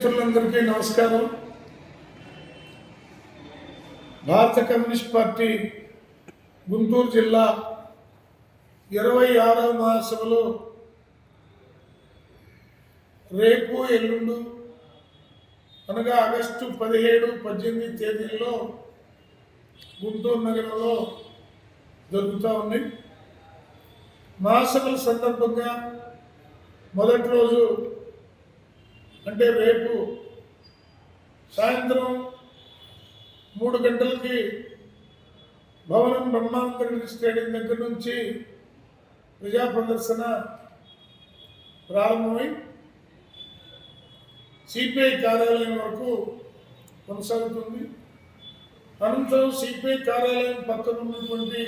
మిత్రులందరికీ నమస్కారం. భారత కమ్యూనిస్ట్ పార్టీ గుంటూరు జిల్లా ఇరవై ఆరవ మహాసభలో రేపు ఎల్లుండు అనగా ఆగస్టు పదిహేడు పద్దెనిమిది తేదీల్లో గుంటూరు నగరంలో జరుగుతూ ఉంది. మహాసభల సందర్భంగా మొదటి రోజు అంటే రేపు సాయంత్రం మూడు గంటలకి భవనం బ్రహ్మాంతరెడ్డి స్టేడియం దగ్గర నుంచి ప్రజా ప్రదర్శన ప్రారంభమై సిపిఐ కార్యాలయం వరకు కొనసాగుతుంది. అనంతరం సిపిఐ కార్యాలయం పక్కన ఉన్నటువంటి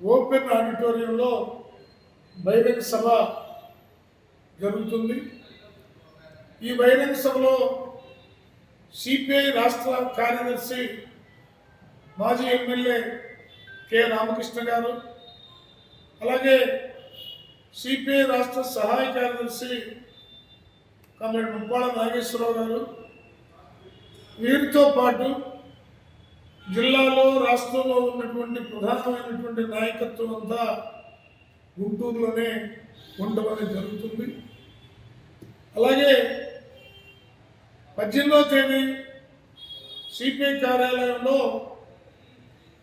ఓపెన్ ఆడిటోరియంలో బహిరంగ సభ జరుగుతుంది. ఈ బహిరంగ సభలో సిపిఐ రాష్ట్ర కార్యదర్శి మాజీ ఎమ్మెల్యే కె రామకృష్ణ గారు అలాగే సిపిఐ రాష్ట్ర సహాయ కార్యదర్శి కమ్రేడ్ ముప్పాల నాగేశ్వరరావు గారు. వీరితో పాటు జిల్లాలో రాష్ట్రంలో ఉన్నటువంటి ప్రధానమైనటువంటి నాయకత్వం అంతా గుంటూరులోనే ఉండమని జరుగుతుంది. అలాగే పద్దెనిమిదో తేదీ సిపిఐ కార్యాలయంలో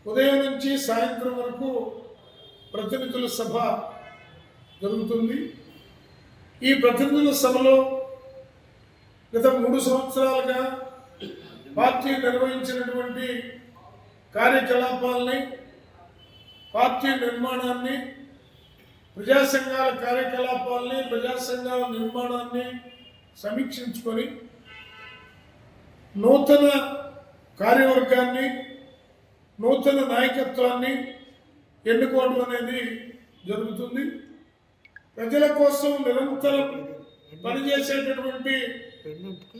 ఉదయం నుంచి సాయంత్రం వరకు ప్రతినిధుల సభ జరుగుతుంది. ఈ ప్రతినిధుల సభలో గత మూడు సంవత్సరాలుగా పార్టీ నిర్వహించినటువంటి కార్యకలాపాలని పార్టీ నిర్మాణాన్ని ప్రజా సంఘాల కార్యకలాపాలని ప్రజా సంఘాల నిర్మాణాన్ని సమీక్షించుకొని నూతన కార్యవర్గాన్ని నూతన నాయకత్వాన్ని ఎన్నుకోవడం అనేది జరుగుతుంది. ప్రజల కోసం నిరంతరం పనిచేసేటటువంటి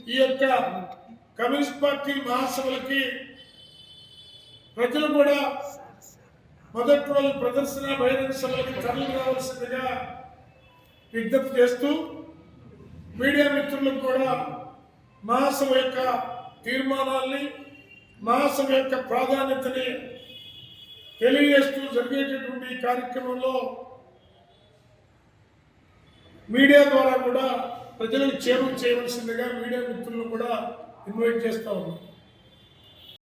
ఈ యొక్క కమ్యూనిస్ట్ పార్టీ మహాసభలకి ప్రజలు కూడా మొదటి రోజు ప్రదర్శన బహిరంగ సభలకు తరలి రావాల్సిందిగా విజ్ఞప్తి చేస్తూ మీడియా మిత్రులకు కూడా మహాసభ యొక్క తీర్మానాల్ని మహాసభ యొక్క ప్రాధాన్యతని తెలియజేస్తూ జరిగేటటువంటి ఈ కార్యక్రమంలో మీడియా ద్వారా కూడా ప్రజలకు చేరువ చేయవలసిందిగా మీడియా మిత్రులను కూడా ఇన్వైట్ చేస్తా ఉన్నాం.